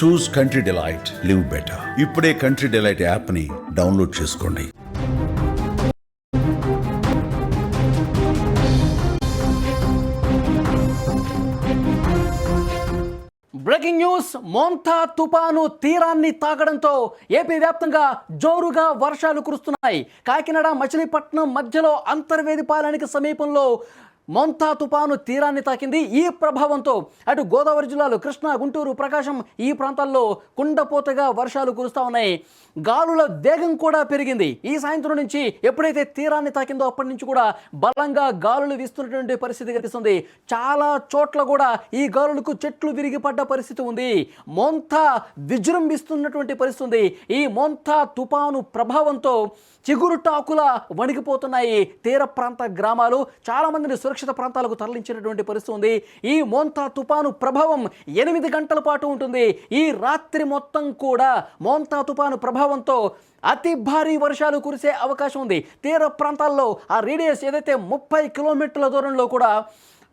Choose Country Delight live better ఇప్పుడే Country Delight యాప్ని download చేసుకోండి. బ్రేకింగ్ న్యూస్ మోంతా తుపాను తీరాన్ని తాకడంతో ఏపీ వ్యాప్తంగా జోరుగా వర్షాలు కురుస్తున్నాయి. కాకినాడ మచిలీపట్నం మధ్యలో అంతర్వేదిపాలెనికి సమీపంలో మొంతా తుపాను తీరాన్ని తాకింది ఈ ప్రభావంతో. అటు గోదావరి జిల్లాలో కృష్ణా గుంటూరు ప్రకాశం ఈ ప్రాంతాల్లో కుండపోతగా వర్షాలు కురుస్తూ ఉన్నాయి. గాలుల వేగం కూడా పెరిగింది. ఈ సాయంత్రం నుంచి ఎప్పుడైతే తీరాన్ని తాకిందో అప్పటి నుంచి కూడా బలంగా గాలులు వీస్తున్నటువంటి పరిస్థితి కనిపిస్తుంది. చాలా చోట్ల కూడా ఈ గాలులకు చెట్లు విరిగిపడ్డ పరిస్థితి ఉంది. మొంత విజృంభిస్తున్నటువంటి పరిస్థితి ఉంది. ఈ మొంత తుపాను ప్రభావంతో చిగురుటాకుల వణిగిపోతున్నాయి. తీర ప్రాంత గ్రామాలు చాలామందిని సురక్షిత ప్రాంతాలకు తరలించినటువంటి పరిస్థితి ఉంది. ఈ మోంతా తుపాను ప్రభావం ఎనిమిది గంటల పాటు ఉంటుంది. ఈ రాత్రి మొత్తం కూడా మోంతా తుపాను ప్రభావంతో అతి భారీ వర్షాలు కురిసే అవకాశం ఉంది. తీర ప్రాంతాల్లో ఆ రేడియస్ ఏదైతే ముప్పై కిలోమీటర్ల దూరంలో కూడా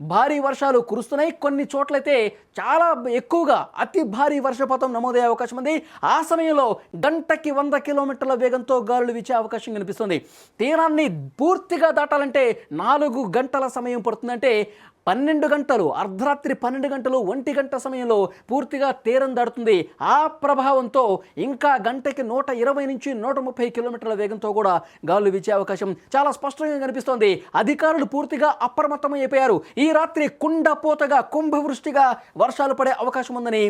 భారీ వర్షాలు కురుస్తున్నాయి. కొన్ని చోట్లయితే చాలా ఎక్కువగా అతి భారీ వర్షపాతం నమోదయ్యే అవకాశం ఉంది. ఆ సమయంలో గంటకి వంద కిలోమీటర్ల వేగంతో గాలులు వీచే అవకాశం కనిపిస్తుంది. తీరాన్ని పూర్తిగా దాటాలంటే నాలుగు గంటల సమయం పడుతుందంటే పన్నెండు గంటలు అర్ధరాత్రి పన్నెండు గంటలు ఒంటి గంట సమయంలో పూర్తిగా తీరం దాటుతుంది. ఆ ప్రభావంతో ఇంకా గంటకి నూట ఇరవై నుంచి నూట ముప్పై కిలోమీటర్ల వేగంతో కూడా గాలులు వీచే అవకాశం చాలా స్పష్టంగా కనిపిస్తోంది. అధికారులు పూర్తిగా అప్రమత్తమైపోయారు ఈ రాత్రి కుండపోతగా కుంభవృష్టిగా వర్షాలు పడే అవకాశం ఉందని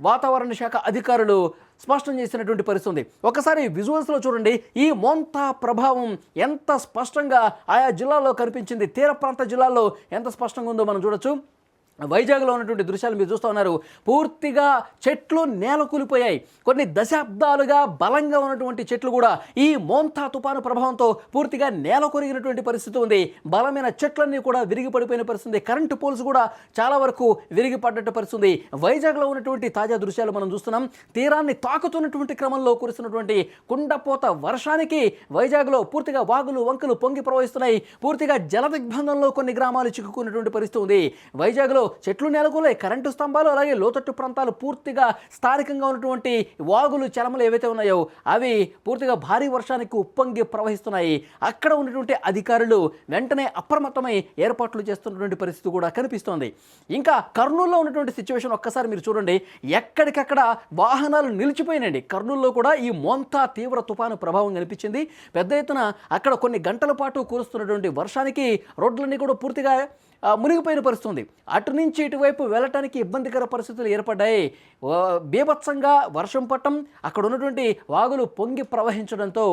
వాతావరణ శాఖ అధికారులు స్పష్టం చేసినటువంటి పరిస్థితి ఉంది. ఒకసారి విజువల్స్లో చూడండి. ఈ మోంతా ప్రభావం ఎంత స్పష్టంగా ఆయా జిల్లాల్లో కనిపించింది. తీర ప్రాంత జిల్లాల్లో ఎంత స్పష్టంగా ఉందో మనం చూడొచ్చు. వైజాగ్లో ఉన్నటువంటి దృశ్యాలు మీరు చూస్తూ ఉన్నారు. పూర్తిగా చెట్లు నేల కూలిపోయాయి. కొన్ని దశాబ్దాలుగా బలంగా ఉన్నటువంటి చెట్లు కూడా ఈ మోంతా తుపాను ప్రభావంతో పూర్తిగా నేల కొరిగినటువంటి పరిస్థితి ఉంది. బలమైన చెట్లన్నీ కూడా విరిగి పడిపోయిన పరిస్థితి ఉంది. కరెంటు పోల్స్ కూడా చాలా వరకు విరిగి పడ్డట్టు పరిస్థితి ఉంది. వైజాగ్లో ఉన్నటువంటి తాజా దృశ్యాలు మనం చూస్తున్నాం. తీరాన్ని తాకుతున్నటువంటి క్రమంలో కురుస్తున్నటువంటి కుండపోత వర్షానికి వైజాగ్లో పూర్తిగా వాగులు వంకలు పొంగి ప్రవహిస్తున్నాయి. పూర్తిగా జల దిగ్బంధంలో కొన్ని గ్రామాలు చిక్కుకున్నటువంటి పరిస్థితి ఉంది. వైజాగ్లో చెట్లు నెలకొలే కరెంటు స్తంభాలు అలాగే లోతట్టు ప్రాంతాలు పూర్తిగా స్థానికంగా ఉన్నటువంటి వాగులు చలమలు ఏవైతే ఉన్నాయో అవి పూర్తిగా భారీ వర్షానికి ఉప్పొంగి ప్రవహిస్తున్నాయి. అక్కడ ఉన్నటువంటి అధికారులు వెంటనే అప్రమత్తమై ఏర్పాట్లు చేస్తున్నటువంటి పరిస్థితి కూడా కనిపిస్తోంది. ఇంకా కర్నూలులో ఉన్నటువంటి సిచ్యువేషన్ ఒక్కసారి మీరు చూడండి. ఎక్కడికక్కడ వాహనాలు నిలిచిపోయినండి కర్నూలులో కూడా ఈ మోంతా తీవ్ర తుఫాను ప్రభావం కనిపించింది. పెద్ద ఎత్తున అక్కడ కొన్ని గంటల పాటు కురుస్తున్నటువంటి వర్షానికి రోడ్లన్నీ కూడా పూర్తిగా మునిగిపోయిన పరిస్థితి ఉంది అటు నుంచి ఇటువైపు వెళ్ళటానికి ఇబ్బందికర పరిస్థితులు ఏర్పడ్డాయి. బీభత్సంగా వర్షం పట్టం అక్కడ ఉన్నటువంటి వాగులు పొంగి ప్రవహించడంతో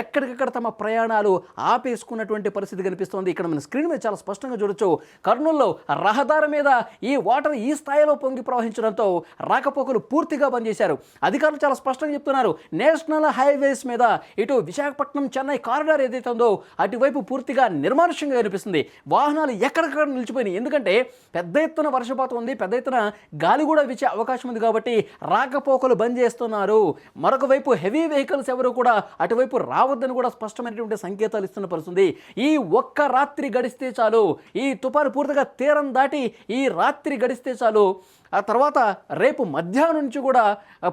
ఎక్కడికక్కడ తమ ప్రయాణాలు ఆపేసుకున్నటువంటి పరిస్థితి కనిపిస్తోంది. ఇక్కడ మన స్క్రీన్ మీద చాలా స్పష్టంగా చూడొచ్చు. కర్నూల్లో రహదారి మీద ఈ వాటర్ ఈ స్థాయిలో పొంగి ప్రవహించడంతో రాకపోకలు పూర్తిగా బంద్ చేశారు. అధికారులు చాలా స్పష్టంగా చెప్తున్నారు. నేషనల్ హైవేస్ మీద ఇటు విశాఖపట్నం చెన్నై కారిడార్ ఏదైతే ఉందో అటువైపు పూర్తిగా నిర్మానుష్యంగా కనిపిస్తుంది. వాహనాలు ఎక్కడికక్కడ నిలిచిపోయినాయి. ఎందుకంటే పెద్ద ఎత్తున వర్షపాతం ఉంది పెద్ద ఎత్తున గాలి కూడా వీచే అవకాశం ఉంది కాబట్టి రాకపోకలు బంద్ చేస్తున్నారు. మరొక వైపు హెవీ వెహికల్స్ ఎవరు కూడా అటువైపు రావద్దని కూడా స్పష్టమైనటువంటి సంకేతాలు ఇస్తున్న పరిస్థితుంది. ఈ ఒక్క రాత్రి గడిస్తే చాలు ఈ తుఫాను పూర్తిగా తీరం దాటి ఈ రాత్రి గడిస్తే చాలు ఆ తర్వాత రేపు మధ్యాహ్నం నుంచి కూడా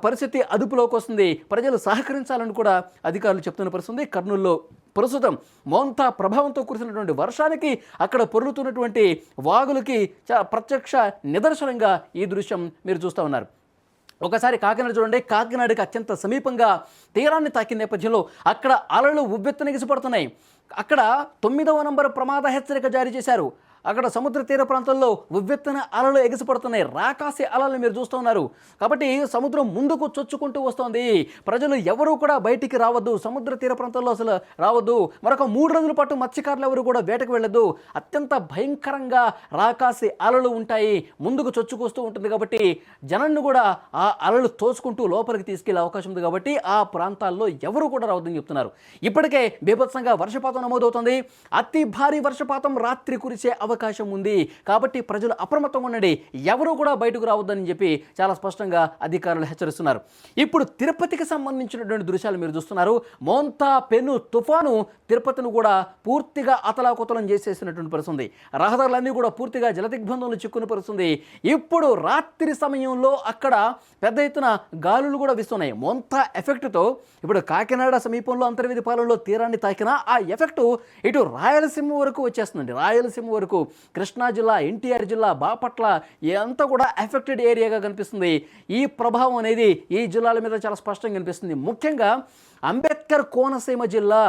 పరిస్థితి అదుపులోకి వస్తుంది. ప్రజలు సహకరించాలని కూడా అధికారులు చెప్తున్న పరిస్థితి కర్నూలులో ప్రస్తుతం మోంతా ప్రభావంతో కురిసినటువంటి వర్షానికి అక్కడ పొరులుతున్నటువంటి వాగులకి ప్రత్యక్ష నిదర్శనంగా ఈ దృశ్యం మీరు చూస్తూ ఉన్నారు. ఒకసారి కాకినాడ చూడండి. కాకినాడకి అత్యంత సమీపంగా తీరాన్ని తాకిన నేపథ్యంలో అక్కడ అలలు ఉవ్వెత్తున ఎగిసిపడుతున్నాయి అక్కడ తొమ్మిదవ నంబర్ ప్రమాద హెచ్చరిక జారీ చేశారు. అక్కడ సముద్ర తీర ప్రాంతంలో ఉవ్వెత్తన అలలు ఎగిసిపడుతున్నాయి. రాకాసి అలలు మీరు చూస్తూ ఉన్నారు. కాబట్టి సముద్రం ముందుకు చొచ్చుకుంటూ వస్తోంది. ప్రజలు ఎవరూ కూడా బయటికి రావద్దు. సముద్ర తీర ప్రాంతంలో అసలు రావద్దు. మరొక మూడు రోజుల పాటు మత్స్యకారులు ఎవరు కూడా వేటకు వెళ్ళదు అత్యంత భయంకరంగా రాకాసి అలలు ఉంటాయి. ముందుకు చొచ్చుకొస్తూ ఉంటుంది కాబట్టి జనాన్ని కూడా ఆ అలలు తోసుకుంటూ లోపలికి తీసుకెళ్ళే అవకాశం ఉంది కాబట్టి ఆ ప్రాంతాల్లో ఎవరు కూడా రావద్దని చెప్తున్నారు. ఇప్పటికే బీభత్సంగా వర్షపాతం నమోదవుతుంది. అతి భారీ వర్షపాతం రాత్రి కురిసే అవకాశం అవకాశం ఉంది. కాబట్టి ప్రజలు అప్రమత్తంగా ఉండండి. ఎవరు కూడా బయటకు రావద్దని చెప్పి చాలా స్పష్టంగా అధికారులు హెచ్చరిస్తున్నారు. ఇప్పుడు తిరుపతికి సంబంధించినటువంటి దృశ్యాలు మీరు చూస్తున్నారు. మోంతా పెను తుఫాను తిరుపతిని కూడా పూర్తిగా అతలాకుతలం చేసేసినటువంటి పరిస్థితుంది. రహదారులన్నీ కూడా పూర్తిగా జలదిగ్బంధంలో చిక్కుని పరుస్తుంది ఇప్పుడు రాత్రి సమయంలో అక్కడ పెద్ద ఎత్తున గాలులు కూడా వీస్తున్నాయి. మొంత ఎఫెక్ట్తో ఇప్పుడు కాకినాడ సమీపంలో అంతర్వేది పాలనలో తీరాన్ని తాకిన ఆ ఎఫెక్ట్ ఇటు రాయలసీమ వరకు వచ్చేస్తుందండి. రాయలసీమ వరకు కృష్ణా జిల్లా ఎన్టీఆర్ జిల్లా బాపట్ల ఇదంతా కూడా ఎఫెక్టెడ్ ఏరియాగా కనిపిస్తుంది. ఈ ప్రభావం అనేది ఈ జిల్లాల మీద చాలా స్పష్టంగా కనిపిస్తుంది. ముఖ్యంగా అంబేద్కర్ కోనసీమ జిల్లా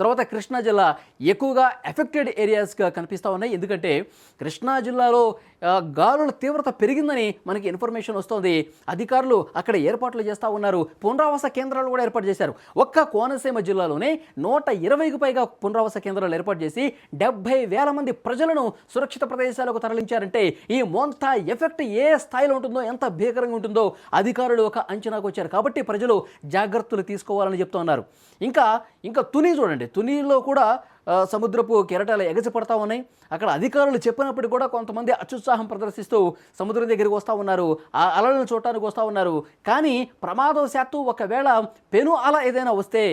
తర్వాత కృష్ణా జిల్లా ఎక్కువగా ఎఫెక్టెడ్ ఏరియాస్గా కనిపిస్తూ ఉన్నాయి. ఎందుకంటే కృష్ణా జిల్లాలో గాలుల తీవ్రత పెరిగిందని మనకి ఇన్ఫర్మేషన్ వస్తుంది. అధికారులు అక్కడ ఏర్పాట్లు చేస్తూ ఉన్నారు. పునరావాస కేంద్రాలు కూడా ఏర్పాటు చేశారు. ఒక్క కోనసీమ జిల్లాలోనే నూట ఇరవైకి పైగా పునరావాస కేంద్రాలు ఏర్పాటు చేసి డెబ్బై వేల మంది ప్రజలను సురక్షిత ప్రదేశాలకు తరలించారంటే ఈ మోంతా ఎఫెక్ట్ ఏ స్థాయిలో ఉంటుందో ఎంత భీకరంగా ఉంటుందో అధికారులు ఒక అంచనాకు వచ్చారు. కాబట్టి ప్రజలు జాగ్రత్తలు తీసుకోవాలని చెప్తున్నారు. ఇంకా ఇంకా తుని చూడండి. తునిలో కూడా సముద్రపు కెరటాలు ఎగసిపడతా ఉన్నాయి. అక్కడ అధికారులు చెప్పినప్పటికీ కూడా కొంతమంది అత్యుత్సాహం ప్రదర్శిస్తూ సముద్రం దగ్గరికి వస్తూ ఉన్నారు. ఆ అలలను చూడటానికి వస్తూ ఉన్నారు. కానీ ప్రమాదవశాత్తు ఒకవేళ పెను అల ఏదైనా వస్తే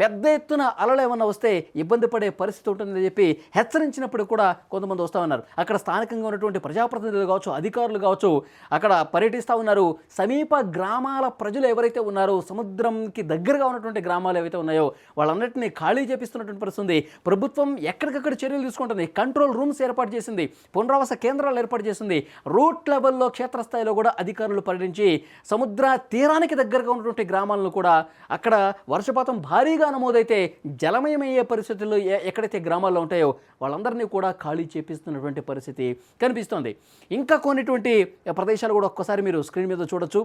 పెద్ద ఎత్తున అలలు ఏమన్నా వస్తే ఇబ్బంది పడే పరిస్థితి ఉంటుందని చెప్పి హెచ్చరించినప్పుడు కూడా కొంతమంది వస్తూ ఉన్నారు. అక్కడ స్థానికంగా ఉన్నటువంటి ప్రజాప్రతినిధులు కావచ్చు అధికారులు కావచ్చు అక్కడ పర్యటిస్తూ ఉన్నారు. సమీప గ్రామాల ప్రజలు ఎవరైతే ఉన్నారో సముద్రంకి దగ్గరగా ఉన్నటువంటి గ్రామాలు ఏవైతే ఉన్నాయో వాళ్ళందరినీ ఖాళీ చేపిస్తున్నటువంటి పరిస్థితి ఉంది. ప్రభుత్వం ఎక్కడికక్కడ చర్యలు తీసుకుంటుంది? కంట్రోల్ రూమ్స్ ఏర్పాటు చేసింది. పునరావాస కేంద్రాలు ఏర్పాటు చేసింది. రూట్ లెవెల్లో క్షేత్రస్థాయిలో కూడా అధికారులు పర్యటించి సముద్ర తీరానికి దగ్గరగా ఉన్నటువంటి గ్రామాలను కూడా అక్కడ వర్షపాతం భారీగా నమోదైతే జలమయమయ్యే పరిస్థితుల్లో ఎక్కడైతే గ్రామాల్లో ఉంటాయో వాళ్ళందరినీ కూడా ఖాళీ చేపిస్తున్నటువంటి పరిస్థితి కనిపిస్తోంది. ఇంకా కొన్నిటువంటి ప్రదేశాలు కూడా ఒక్కసారి మీరు స్క్రీన్ మీద చూడొచ్చు.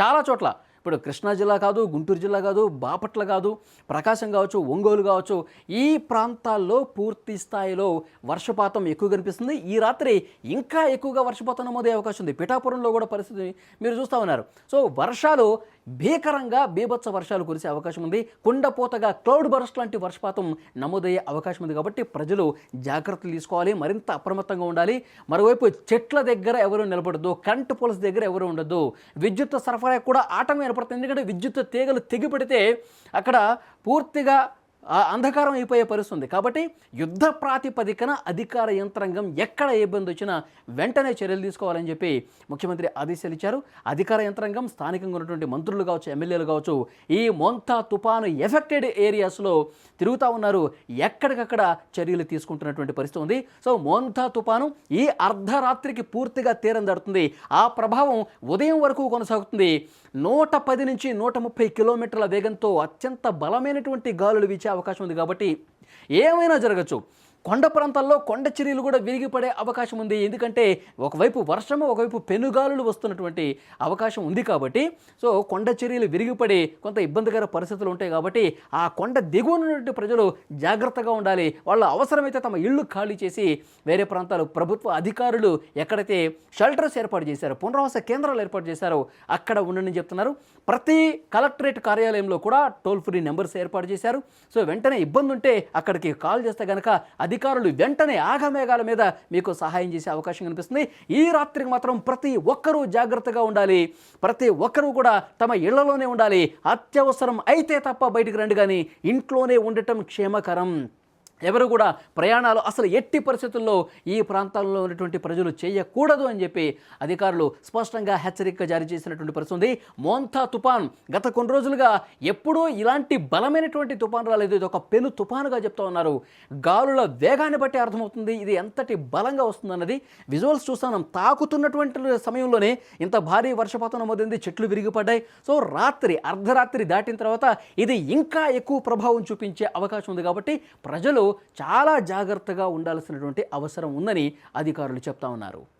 చాలా చోట్ల ఇప్పుడు కృష్ణా జిల్లా కాదు గుంటూరు జిల్లా కాదు బాపట్ల కాదు ప్రకాశం కావచ్చు ఒంగోలు కావచ్చు ఈ ప్రాంతాల్లో పూర్తి స్థాయిలో వర్షపాతం ఎక్కువ కనిపిస్తుంది. ఈ రాత్రి ఇంకా ఎక్కువగా వర్షపాతం నమోదే అవకాశం ఉంది. పిఠాపురంలో కూడా పరిస్థితి మీరు చూస్తూ ఉన్నారు. సో వర్షాలు భీకరంగా బీభత్స వర్షాలు కురిసే అవకాశం ఉంది. కుండపోతగా క్లౌడ్ బరస్ట్ లాంటి వర్షపాతం నమోదయ్యే అవకాశం ఉంది కాబట్టి ప్రజలు జాగ్రత్తలు తీసుకోవాలి మరింత అప్రమత్తంగా ఉండాలి. మరోవైపు చెట్ల దగ్గర ఎవరు నిలబడద్దు కరెంట్ పోల్స్ దగ్గర ఎవరు ఉండదు విద్యుత్ సరఫరా కూడా ఆటంకం ఏర్పడుతుంది. ఎందుకంటే విద్యుత్ తీగలు తెగిపెడితే అక్కడ పూర్తిగా అంధకారం అయిపోయే పరిస్థితి ఉంది. కాబట్టి యుద్ధ ప్రాతిపదికన అధికార యంత్రాంగం ఎక్కడ ఏ ఇబ్బంది వచ్చినా వెంటనే చర్యలు తీసుకోవాలని చెప్పి ముఖ్యమంత్రి ఆదేశాలు ఇచ్చారు. అధికార యంత్రాంగం స్థానికంగా ఉన్నటువంటి మంత్రులు కావచ్చు ఎమ్మెల్యేలు కావచ్చు ఈ మొంతా తుపాను ఎఫెక్టెడ్ ఏరియాస్లో తిరుగుతూ ఉన్నారు. ఎక్కడికక్కడ చర్యలు తీసుకుంటున్నటువంటి పరిస్థితి ఉంది. సో మోంతా తుపాను ఈ అర్ధరాత్రికి పూర్తిగా తీరం దాడుతుంది ఆ ప్రభావం ఉదయం వరకు కొనసాగుతుంది. నూట పది నుంచి నూట ముప్పై కిలోమీటర్ల వేగంతో అత్యంత బలమైనటువంటి గాలులు వీచే అవకాశం ఉంది. కాబట్టి ఏమైనా జరగచ్చు. కొండ ప్రాంతాల్లో కొండ చర్యలు కూడా విరిగిపడే అవకాశం ఉంది. ఎందుకంటే ఒకవైపు వర్షము ఒకవైపు పెనుగాలులు వస్తున్నటువంటి అవకాశం ఉంది కాబట్టి సో కొండ చర్యలు విరిగిపడి కొంత ఇబ్బందికర పరిస్థితులు ఉంటాయి కాబట్టి ఆ కొండ దిగువనటువంటి ప్రజలు జాగ్రత్తగా ఉండాలి. వాళ్ళు అవసరమైతే తమ ఇళ్ళు ఖాళీ చేసి వేరే ప్రాంతాలు ప్రభుత్వ అధికారులు ఎక్కడైతే షెల్టర్స్ ఏర్పాటు చేశారో పునరావాస కేంద్రాలు ఏర్పాటు చేశారో అక్కడ ఉండని చెప్తున్నారు. ప్రతి కలెక్టరేట్ కార్యాలయంలో కూడా టోల్ ఫ్రీ నెంబర్స్ ఏర్పాటు చేశారు. సో వెంటనే ఇబ్బంది ఉంటే అక్కడికి కాల్ చేస్తే కనుక అధికారులు వెంటనే ఆగమేఘాల మీద మీకు సహాయం చేసే అవకాశం కనిపిస్తుంది. ఈ రాత్రికి మాత్రం ప్రతి ఒక్కరూ జాగ్రత్తగా ఉండాలి. ప్రతి ఒక్కరూ కూడా తమ ఇళ్ళలోనే ఉండాలి. అత్యవసరం అయితే తప్ప బయటికి రండి కానీ ఇంట్లోనే ఉండటం క్షేమకరం. ఎవరు కూడా ప్రయాణాలు అసలు ఎట్టి పరిస్థితుల్లో ఈ ప్రాంతాల్లో ఉన్నటువంటి ప్రజలు చేయకూడదు అని చెప్పి అధికారులు స్పష్టంగా హెచ్చరిక జారీ చేసినటువంటి పరిస్థితి ఉంది. మోంతా తుఫాన్ గత కొన్ని రోజులుగా ఎప్పుడూ ఇలాంటి బలమైనటువంటి తుఫాన్ రాలేదు. ఇది ఒక పెను తుఫానుగా చెప్తా ఉన్నారు. గాలుల వేగాన్ని బట్టి అర్థమవుతుంది. ఇది ఎంతటి బలంగా వస్తుందన్నది విజువల్స్ చూస్తున్నాం. తాకుతున్నటువంటి సమయంలోనే ఇంత భారీ వర్షపాతం నమోదైంది. చెట్లు విరిగిపడ్డాయి. సో రాత్రి అర్ధరాత్రి దాటిన తర్వాత ఇది ఇంకా ఎక్కువ ప్రభావం చూపించే అవకాశం ఉంది కాబట్టి ప్రజలు చాలా జాగ్రత్తగా ఉండాల్సినటువంటి అవసరం ఉందని అధికారులు చెప్తా ఉన్నారు.